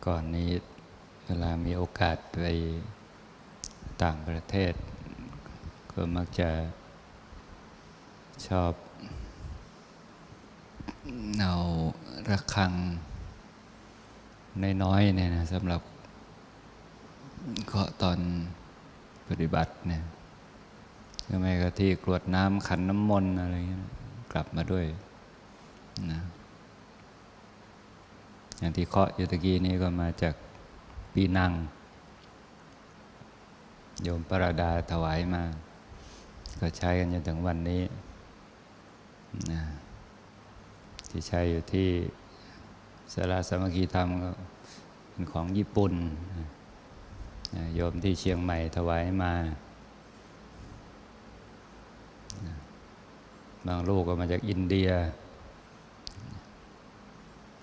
่ก่อนนี้เวลามีโอกาสไปต่างประเทศ ก็มักจะชอบเอาระฆังน้อยๆเนี่ยนะสำหรับเคาะตอนปฏิบัติเนี่ยก็ไม่ก็ที่กรวดน้ำขันน้ำมนต์อะไรเงี้ยกลับมาด้วยนะ อย่างที่เคาะอยู่ตะกี้นี้ก็มาจากปีนัง โยมปราดาถวายมา ก็ใช้กันจนถึงวันนี้นะที่ใช้อยู่ที่สาราสมัคคีธรรมก็เป็นของญี่ปุ่นนะโยมที่เชียงใหม่ถวายมานะบางลูกก็มาจากอินเดีย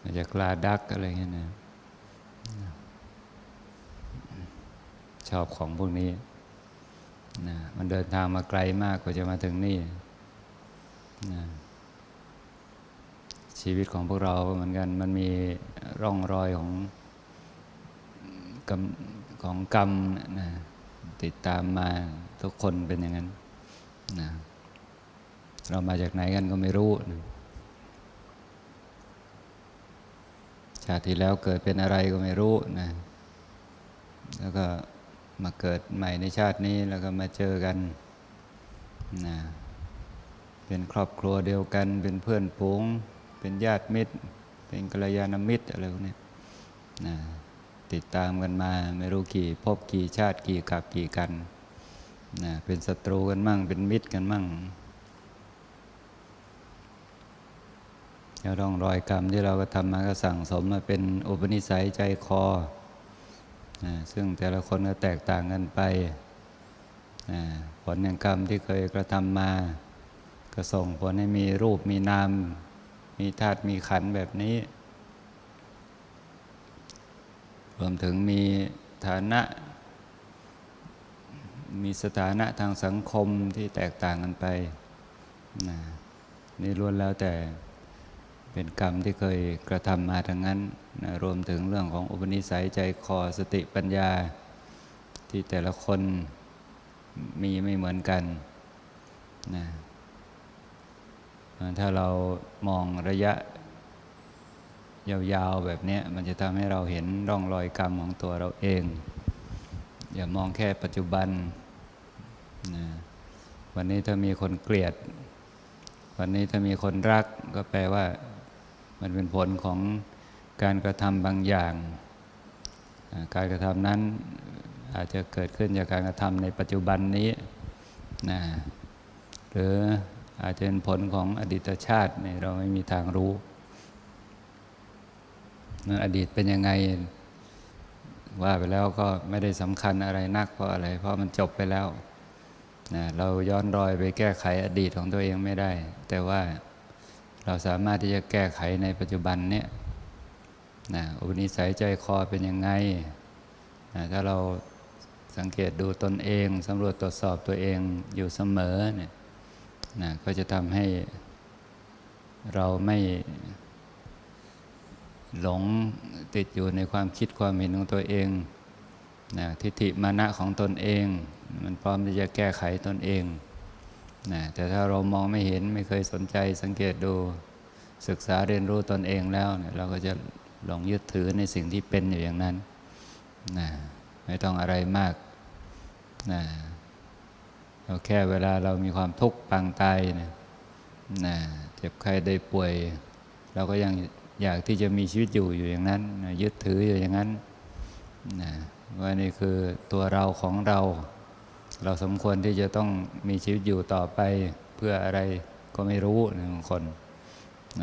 มาจากลาดักอะไรเงี้ยนะชอบของพวกนี้นะมันเดินทางมาไกลมากกว่าจะมาถึงนี่นะชีวิตของพวกเราก็เหมือนกัน มันมีร่องรอยของกรรมของกรรมนะติดตามมาทุกคนเป็นอย่างนั้นนะเรามาจากไหนกันก็ไม่รู้นะ ชาติที่แล้วเกิดเป็นอะไรก็ไม่รู้นะ แล้วก็มาเกิดใหม่ในชาตินี้แล้วก็มาเจอกันนะเป็นครอบครัวเดียวกัน เป็นเพื่อนฝูง เป็นญาติมิตร เป็นกัลยาณมิตรอะไรพวกนี้นะติดตามกันมาไม่รู้กี่พบกี่ชาติกี่กับกี่กันนะเป็นศัตรูกันมั่ง เป็นมิตรกันมั่งแล้ว ร่องรอยกรรมที่เราก็ทำมาก็สั่งสมมาเป็นอุปนิสัยใจคอ ซึ่งแต่ละคนก็แตกต่างกันไป ผลแห่งกรรมที่เคยกระทำมา ก็ส่งผลให้มีรูปมีนาม มีธาตุมีขันแบบนี้ รวมถึงมีฐานะ มีสถานะทางสังคมที่แตกต่างกันไป นี่ล้วนแล้วแต่ เป็นกรรมที่เคยกระทำมาทั้งนั้นนะรวมถึงเรื่องของอุปนิสัยใจคอสติปัญญา ที่แต่ละคนมีไม่เหมือนกันนะถ้าเรามองระยะยาวๆแบบนี้มันจะทำให้เราเห็นร่องรอยกรรมของตัวเราเอง อย่ามองแค่ปัจจุบันนะวันนี้ถ้ามีคนเกลียด วันนี้ถ้ามีคนรักก็แปลว่า มันเป็นผลของการกระทำบางอย่าง การกระทำนั้นอาจจะเกิดขึ้นจากการกระทำในปัจจุบันนี้นะหรืออาจจะเป็นผลของอดีตชาติเนี่ยเราไม่มีทางรู้อดีตเป็นยังไงว่าไปแล้วก็ไม่ได้สำคัญอะไรนักเพราะอะไร เพราะมันจบไปแล้วนะเราย้อนรอยไปแก้ไขอดีตของตัวเองไม่ได้ แต่ว่า เราสามารถที่จะแก้ไขในปัจจุบันเนี่ยนะอุปนิสัยใจคอเป็นยังไงนะถ้าเราสังเกตดูตนเองสำรวจตรวจสอบตัวเองอยู่เสมอเนี่ยนะก็จะทำให้เราไม่หลงติดอยู่ในความคิดความเห็นของตัวเองนะทิฏฐิมานะของตนเอง มันพร้อมที่จะแก้ไขตนเอง นะแต่ถ้าเรามองไม่เห็นไม่เคยสนใจสังเกตดูศึกษาเรียนรู้ตนเองแล้วเนี่ยเราก็จะหลงยึดถือในสิ่งที่เป็นอยู่อย่างนั้นนะไม่ต้องอะไรมากนะเราแค่เวลาเรามีความทุกข์ปางตายนะนะเจ็บไข้ได้ป่วย เราก็ยังอยากที่จะมีชีวิตอยู่อยู่อย่างนั้นนะยึดถืออยู่อย่างนั้นนะว่านี่คือตัวเราของเรา เราสมควรที่จะต้องมีชีวิตอยู่ต่อไปเพื่ออะไรก็ไม่รู้นะบางคน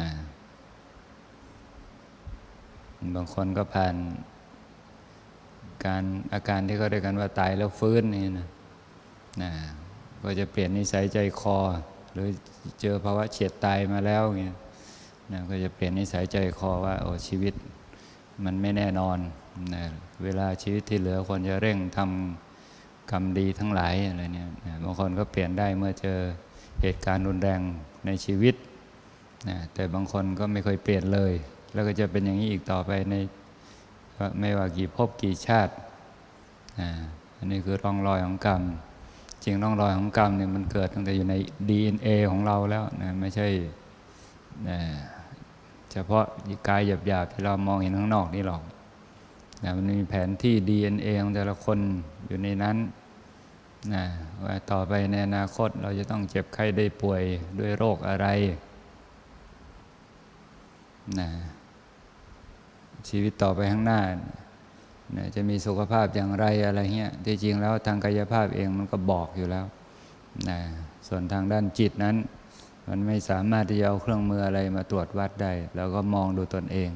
นะบางคนก็ผ่านการอาการที่เขาเรียกกันว่าตายแล้วฟื้นนี่นะนะก็จะเปลี่ยนนิสัยใจคอ หรือเจอภาวะเฉียดตายมาแล้วเงี้ยนะก็จะเปลี่ยนนิสัยใจคอว่าโอ้ชีวิตมันไม่แน่นอนนะเวลาชีวิตที่เหลือควรจะเร่งทำ กรรมดีทั้งหลายอะไรเนี่ยบางคนก็เปลี่ยนได้เมื่อเจอเหตุการณ์รุนแรงในชีวิตนะแต่บางคนก็ไม่เคยเปลี่ยนเลย แล้วก็จะเป็นอย่างนี้อีกต่อไปในไม่ว่ากี่ภพกี่ชาติอ่าอันนี้คือร่องรอยของกรรม จริงร่องรอยของกรรมเนี่ยมันเกิดตั้งแต่อยู่ใน DNA ของเราแล้วนะไม่ใช่นะเฉพาะกายหยาบๆที่เรามองเห็นข้างนอกนี่หรอก นะมันมีแผนที่ DNA ของแต่ละคนอยู่ในนั้นนะว่าต่อไปในอนาคตเราจะต้องเจ็บไข้ได้ป่วยด้วยโรคอะไรนะชีวิตต่อไปข้างหน้านะจะมีสุขภาพอย่างไรอะไรเงี้ยที่จริงแล้วทางกายภาพเองมันก็บอกอยู่แล้วนะส่วนทางด้านจิตนั้น มันไม่สามารถที่จะเอาเครื่องมืออะไรมาตรวจวัดได้เราก็มองดูตนเอง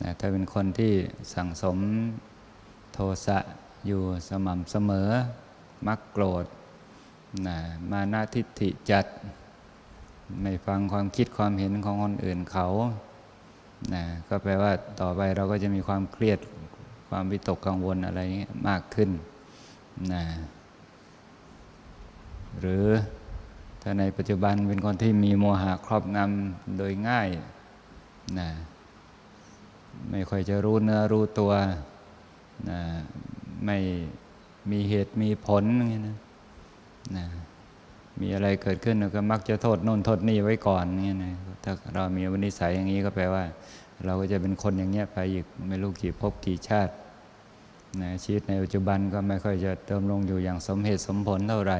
นะถ้าเป็นคนที่สั่งสมโทสะอยู่สม่ำเสมอ มักโกรธนะมานาทิฏฐิจัด ไม่ฟังความคิดความเห็นของคนอื่นเขานะก็แปลว่าต่อไปเราก็จะมีความเครียดความวิตกกังวลอะไรนี้มากขึ้นนะหรือถ้าในปัจจุบันเป็นคนที่มีโมหะครอบงำโดยง่ายนะ ไม่ค่อยจะรู้เนื้อรู้ตัวนะไม่มีเหตุมีผลอย่างนี้นะนะมีอะไรเกิดขึ้นก็มักจะโทษโน่นโทษนี่ไว้ก่อนนี่นะถ้าเรามีวินิสัยอย่างนี้ก็แปลว่า เราก็จะเป็นคนอย่างเงี้ยไปอีกไม่รู้กี่ภพกี่ชาตินะชีวิตในปัจจุบันก็ไม่ค่อยจะเติมลงอยู่อย่างสมเหตุสมผลเท่าไหร่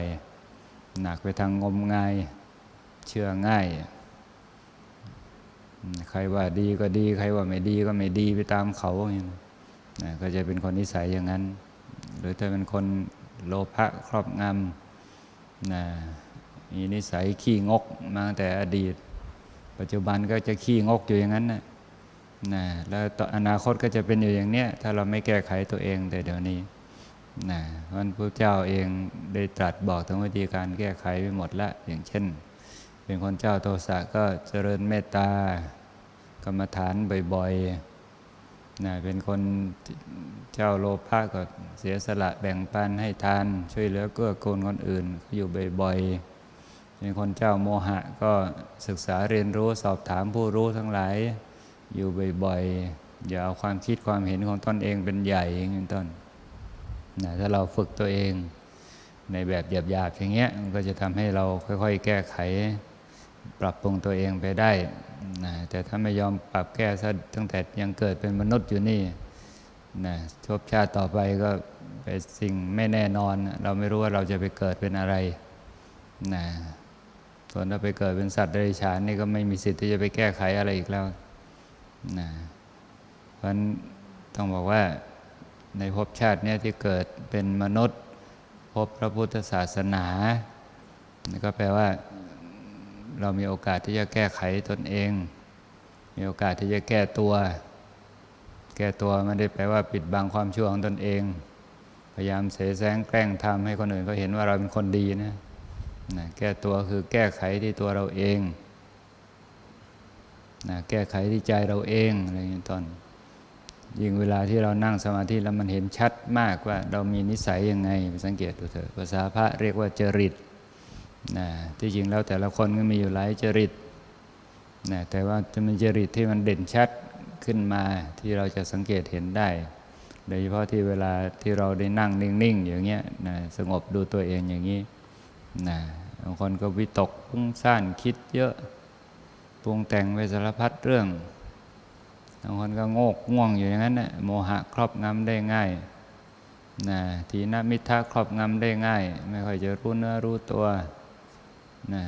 หนักไปทางงมงายเชื่อง่าย ใครว่าดีก็ดี ใครว่าไม่ดีก็ไม่ดีไปตามเขาอย่างนี้นะก็จะเป็นคนนิสัยอย่างนั้น หรือถ้าเป็นคนโลภะครอบงำนะมีนิสัยขี้งกมาตั้งแต่อดีต ปัจจุบันก็จะขี้งกอยู่อย่างนั้นนะนะแล้วต่ออนาคตก็จะเป็นอยู่อย่างเนี้ยถ้าเราไม่แก้ไขตัวเองแต่เดี๋ยวนี้นะเพราะพระเจ้าเองได้ตรัสบอกถึงวิธีการแก้ไขไปหมดละอย่างเช่น เป็นคนเจ้าโทสะก็เจริญเมตตากรรมฐานบ่อยๆนะเป็นคนเจ้าโลภะก็เสียสละแบ่งปันให้ทาน ช่วยเหลือเกื้อกูลคนอื่นอยู่บ่อยๆเป็นคนเจ้าโมหะก็ศึกษาเรียนรู้สอบถามผู้รู้ทั้งหลาย อยู่บ่อยๆอย่าเอาความคิดความเห็นของตนเองเป็นใหญ่อย่างนี้ต้นนะถ้าเราฝึกตัวเองในแบบหยาบๆอย่างเงี้ยมันก็จะทำให้เราค่อย ๆ แก้ไข ปรับปรุงตัวเองไปได้นะแต่ถ้าไม่ยอมปรับแก้ซะตั้งแต่ยังเกิดเป็นมนุษย์อยู่นี่นะชบชาติต่อไปก็เป็นสิ่งไม่แน่นอน เราไม่รู้ว่าเราจะไปเกิดเป็นอะไรนะส่วนถ้าไปเกิดเป็นสัตว์เดรัจฉานนี่ก็ไม่มีสิทธิ์ที่จะไปแก้ไขอะไรอีกแล้วนะเพราะฉะนั้นต้องบอกว่าในภพชาติเนี้ยที่เกิดเป็นมนุษย์พบพระพุทธศาสนาก็แปลว่า เรามีโอกาสที่จะแก้ไขตนเอง มีโอกาสที่จะแก้ตัว แก้ตัวไม่ได้แปลว่าปิดบังความชั่วของตนเอง พยายามเสแสร้งแกล้งทำให้คนอื่นเขาเห็นว่าเราเป็นคนดีนะนะแก้ตัวคือแก้ไขที่ตัวเราเองนะแก้ไขที่ใจเราเองอะไรอย่างนี้ตอนยิ่งเวลาที่เรานั่งสมาธิแล้วมันเห็นชัดมากว่าเรามีนิสัยยังไงไปสังเกตดูเถอะภาษาพระเรียกว่าจริต นะที่จริงแล้วแต่ละคนก็มีอยู่หลายจริตนะแต่ว่าจะมีจริตที่มันเด่นชัดขึ้นมาที่เราจะสังเกตเห็นได้ โดยเฉพาะที่เวลาที่เราได้นั่งนิ่งๆอย่างเงี้ยนะสงบดูตัวเองอย่างนี้นะบางคนก็วิตกพุ่งซ่านคิดเยอะปรุงแต่งไปสารพัดเรื่องบางคนก็โงกง่วงอยู่อย่างนั้นนะโมหะครอบงำได้ง่ายนะทีนมิทะครอบงำได้ง่าย ไม่ค่อยจะรู้เนื้อรู้ตัว นะ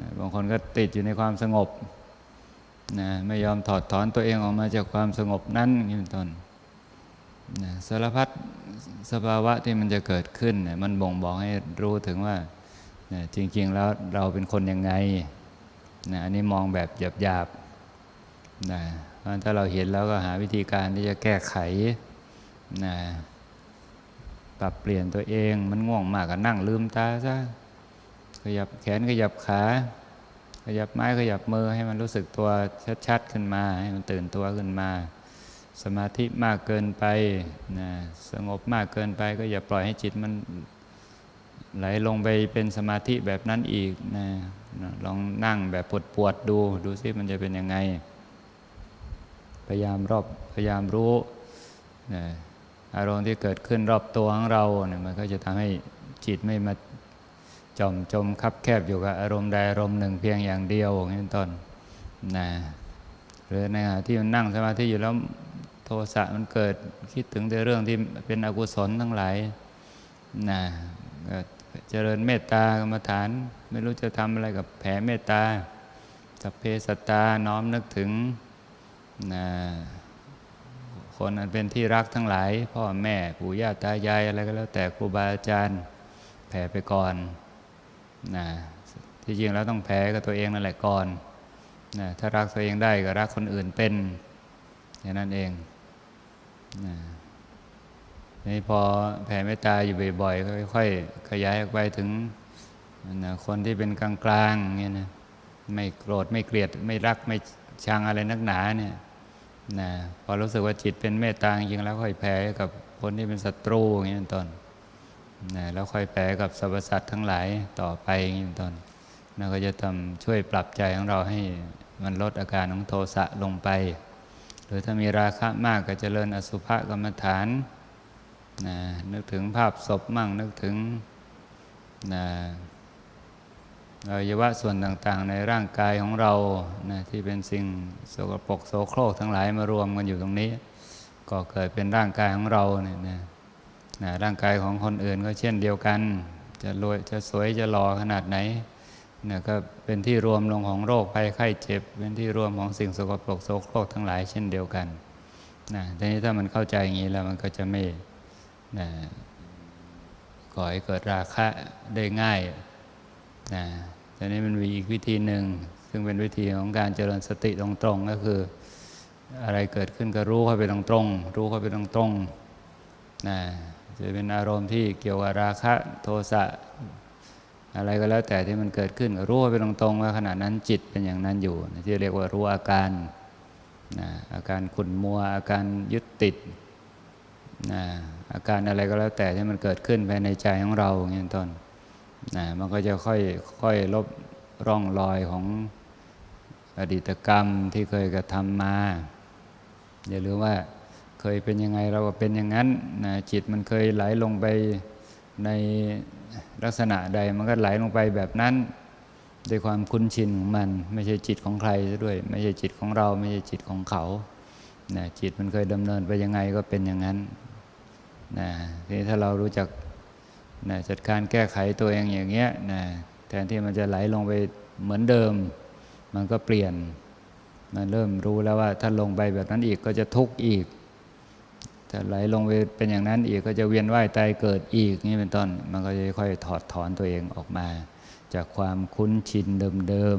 นะบางคนก็ติดอยู่ในความสงบนะไม่ยอมถอดถอนตัวเองออกมาจากความสงบนั้นนี่เป็นต้นนะสารพัดสภาวะที่มันจะเกิดขึ้นนี่ยมันบ่งบอกให้รู้ถึงว่านะจริง ๆ แล้วเราเป็นคนยังไงนะอันนี้มองแบบหยาบๆนะเพราะถ้าเราเห็นแล้วก็หาวิธีการที่จะแก้ไขนะ ปรับเปลี่ยนตัวเอง มันง่วงมากก็นั่งลืมตาซะขยับแขนขยับขา ขยับไม้ขยับมือให้มันรู้สึกตัวชัดๆขึ้นมา ให้มันตื่นตัวขึ้นมา สมาธิมากเกินไปนะสงบมากเกินไป ก็อย่าปล่อยให้จิตมันไหลลงไปเป็นสมาธิแบบนั้นอีกนะลองนั่งแบบปวดปวดๆดู ดูซิมันจะเป็นยังไง พยายามรอบพยายามรู้นะ อารมณ์ที่เกิดขึ้นรอบตัวของเราเนี่ยมันก็จะทำให้จิตไม่มาจมจมคับแคบอยู่กับอารมณ์ใดอารมณ์หนึ่งเพียงอย่างเดียวอย่างนี้เป็นต้นนะหรือในขณะที่มันนั่งสมาธิอยู่แล้วโทสะมันเกิดคิดถึงแต่เรื่องที่เป็นอกุศลทั้งหลายนะเจริญเมตตากรรมฐาน ไม่รู้จะทำอะไรกับแผ่เมตตาสัพเพสัตตาน้อมนึกถึงนะ คนอันเป็นที่รักทั้งหลาย พ่อแม่ปู่ย่าตายายอะไรก็แล้วแต่ครูบาอาจารย์แผ่ไปก่อนนะที่จริงแล้วต้องแผ่กับตัวเองนั่นแหละก่อนนะถ้ารักตัวเองได้ก็รักคนอื่นเป็น อย่างนั้นเองนะนี่พอแผ่เมตตาอยู่บ่อยๆก็ค่อยๆขยายออกไปถึงนะคนที่เป็นกลางๆเงี้ยนะไม่โกรธไม่เกลียดไม่รักไม่ชังอะไรนักหนาเนี่ย นะพอรู้สึกว่าจิตเป็นเมตตาจริงแล้วค่อยแผ่กับคนที่เป็นศัตรูอย่างนี้เป็นต้นนะแล้วค่อยแผ่กับสรรพสัตว์ทั้งหลายต่อไปอย่างนี้เป็นต้นนั่นก็จะทำช่วยปรับใจของเราให้มันลดอาการของโทสะลงไป หรือถ้ามีราคะมากก็เจริญอสุภกรรมฐานนะนึกถึงภาพศพมั่งนึกถึงนะ อวัยวะส่วนต่างๆ ในร่างกายของเรานะที่เป็นสิ่งสกปรกโสโครกทั้งหลายมารวมกันอยู่ตรงนี้ ก็เกิดเป็นร่างกายของเราเนี่ยนะนะร่างกายของคนอื่นก็เช่นเดียวกัน จะรวยจะสวยจะหล่อขนาดไหนนะก็เป็นที่รวมลงของโรคภัยไข้เจ็บ เป็นที่รวมของสิ่งสกปรกโสโครกทั้งหลายเช่นเดียวกันนะทีนี้ถ้ามันเข้าใจอย่างนี้แล้วมันก็จะไม่นะก่อให้เกิดราคะได้ง่ายนะ ทีนี้มันมีอีกวิธีหนึ่ง ซึ่งเป็นวิธีของการเจริญสติตรงๆ ก็คือ อะไรเกิดขึ้นก็รู้เข้าไปตรงๆ รู้เข้าไปตรงๆนะจะเป็นอารมณ์ที่เกี่ยวกับราคะโทสะอะไรก็แล้วแต่ที่มันเกิดขึ้นก็รู้เข้าไปตรงๆว่าขณะนั้นจิตเป็นอย่างนั้นอยู่นะที่เรียกว่ารู้อาการนะอาการขุ่นมัว อาการยึดติดนะอาการอะไรก็แล้วแต่ที่มันเกิดขึ้นภายในใจของเราอย่างนี้เป็นต้น นะมันก็จะค่อยค่อยลบร่องรอยของอดีตกรรมที่เคยกระทำมา อย่าลืมว่าเคยเป็นยังไงเราก็เป็นอย่างนั้นนะจิตมันเคยไหลลงไปในลักษณะใดมันก็ไหลลงไปแบบนั้นด้วยความคุ้นชินของมัน ไม่ใช่จิตของใครซะด้วย ไม่ใช่จิตของเรา ไม่ใช่จิตของเขานะจิตมันเคยดำเนินไปยังไงก็เป็นอย่างนั้นนะทีนี้ถ้าเรารู้จัก นะจัดการแก้ไขตัวเองอย่างเงี้ยนะแทนที่มันจะไหลลงไปเหมือนเดิม มันก็เปลี่ยนมันเริ่มรู้แล้วว่าถ้าลงไปแบบนั้นอีกก็จะทุกข์อีก ถ้าไหลลงไปเป็นอย่างนั้นอีกก็จะเวียนว่ายตายเกิดอีกนี่เป็นต้น มันก็จะค่อยถอดถอนตัวเองออกมา จากความคุ้นชินเดิม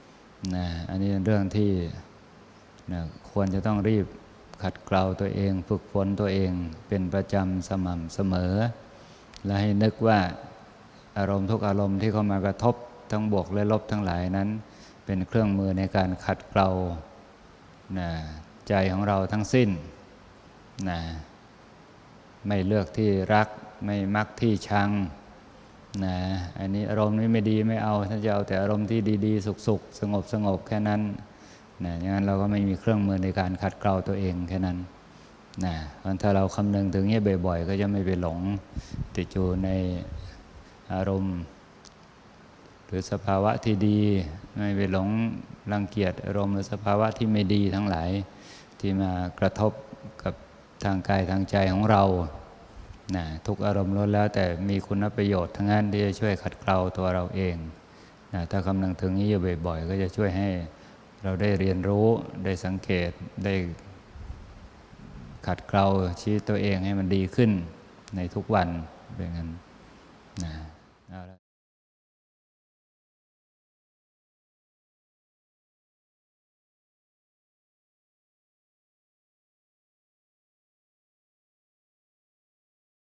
ๆนะอันนี้เป็นเรื่องที่นะควรจะต้องรีบขัดเกลาตัวเอง ฝึกฝนตัวเองเป็นประจำสม่ำเสมอ และให้นึกว่าอารมณ์ทุกอารมณ์ที่เข้ามากระทบทั้งบวกและลบทั้งหลายนั้น เป็นเครื่องมือในการขัดเกลานะใจของเราทั้งสิ้นนะไม่เลือกที่รักไม่มักที่ชังนะอันนี้อารมณ์นี้ไม่ดีไม่เอาถ้าจะเอาแต่อารมณ์ที่ดีๆ สุขๆสงบสงบแค่นั้นนะอย่างนั้นเราก็ไม่มีเครื่องมือในการขัดเกลาตัวเองแค่นั้น นะถ้าเราคำนึงถึงนี้บ่อย ๆ ก็จะไม่ไปหลงติดอยู่ในอารมณ์ หรือสภาวะที่ดี ไม่ไปหลงรังเกียจอารมณ์หรือสภาวะที่ไม่ดีทั้งหลายที่มากระทบกับทางกายทางใจของเรานะทุกอารมณ์ล้วนแล้วแต่มีคุณประโยชน์ทั้งนั้นที่จะช่วยขัดเกลาตัวเราเองนะถ้าคำนึงถึงนี้อยู่บ่อย ๆ ก็จะช่วยให้เราได้เรียนรู้ได้สังเกตได้ ขัดเกลาชี้ตัวเองให้มันดีขึ้นในทุกวันเป็นงั้นนะ